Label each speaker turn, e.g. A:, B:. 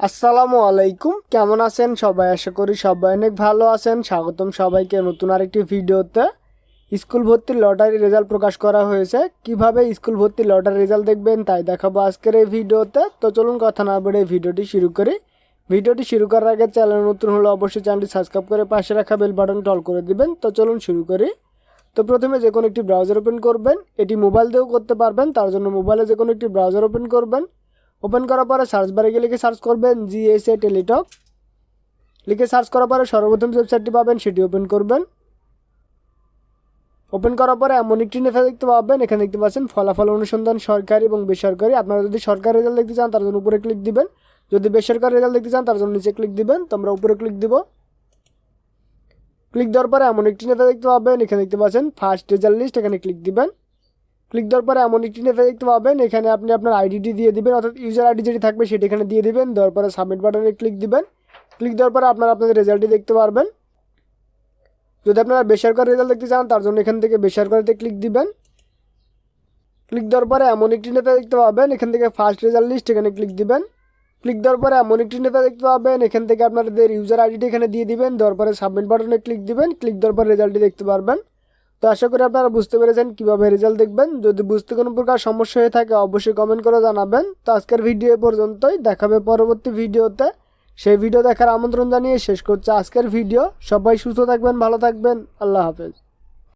A: আসসালামু আলাইকুম। কেমন আছেন সবাই? আশা করি সবাই অনেক ভালো আছেন। স্বাগতম সবাইকে নতুন আরেকটি ভিডিওতে। স্কুল ভর্তির লটারি রেজাল্ট প্রকাশ করা হয়েছে। কীভাবে স্কুল ভর্তির লটারি রেজাল্ট দেখবেন তাই দেখাবো আজকের এই ভিডিওতে। তো চলুন কথা না বেড়ে ভিডিওটি শুরু করি। ভিডিওটি শুরু করার আগে চ্যানেল নতুন হলে অবশ্যই চ্যানেলটি সাবস্ক্রাইব করে পাশে রাখা বেল বাটন টল করে দিবেন। তো চলুন শুরু করি। তো প্রথমে যে কোনো একটি ব্রাউজার ওপেন করবেন। এটি মোবাইল দিয়েও করতে পারবেন। তার জন্য মোবাইলে যে কোনো একটি ব্রাউজার ওপেন করবেন। ওপেন করার পরে সার্চ বারে গিয়ে লিখে সার্চ করবেন জিএসএ টেলিটক লিখে সার্চ করার পরে সর্বপ্রথম ওয়েবসাইটটি পাবেন সেটি ওপেন করবেন। ওপেন করার পরে এমন একটি নেফে দেখতে পাবেন, এখানে দেখতে পাচ্ছেন ফলাফল অনুসন্ধান সরকারি এবং বেসরকারি। আপনারা যদি সরকারি রেজাল্ট দেখতে চান, তার জন্য উপরে ক্লিক দিবেন। যদি বেসরকারি রেজাল্ট দেখতে চান, তার জন্য নিচে ক্লিক দিবেন। তো আমরা উপরে ক্লিক দিব। ক্লিক দেওয়ার পরে এমন একটি নেফে দেখতে পাবেন, এখানে দেখতে পাচ্ছেন ফার্স্ট রেজাল্ট লিস্ট এখানে ক্লিক দিবেন। ক্লিক দেওয়ার পরে এমন একটি নেফে দেখতে পাবেন। এখানে আপনি আপনার আইডিটি দিয়ে দিবেন অর্থাৎ ইউজার আইডি যেটি থাকবে সেটি এখানে দিয়ে দিবেন। দেওয়ার পরে সাবমিট বাটনে ক্লিক দিবেন। ক্লিক দেওয়ার পরে আপনারা আপনাদের রেজাল্টটি দেখতে পারবেন। যদি আপনারা বেসরকারি রেজাল্ট দেখতে চান, তার জন্য এখান থেকে বেসরকারিতে ক্লিক দিবেন। ক্লিক দেওয়ার পরে এমন একটি নেতা দেখতে পাবেন। এখান থেকে ফার্স্ট রেজাল্ট লিস্ট এখানে ক্লিক দিবেন। ক্লিক দেওয়ার পরে এমন একটি নেতা দেখতে পাবেন। এখান থেকে আপনাদের ইউজার আইডিটি এখানে দিয়ে দিবেন। দেওয়ার পরে সাবমিট বাটনে ক্লিক দিবেন। ক্লিক দেওয়ার পরে রেজাল্টটি দেখতে পারবেন। তো আশা করি আপনারা বুঝতে পেরেছেন কীভাবে রেজাল্ট দেখবেন। যদি বুঝতে কোনো প্রকার সমস্যা হয়ে থাকে, অবশ্যই কমেন্ট করে জানাবেন। তো আজকের ভিডিও পর্যন্তই। দেখাবে পরবর্তী ভিডিওতে সেই ভিডিও দেখার আমন্ত্রণ জানিয়ে শেষ করছে আজকের ভিডিও সবাই সুস্থ থাকবেন, ভালো থাকবেন। আল্লাহ হাফেজ।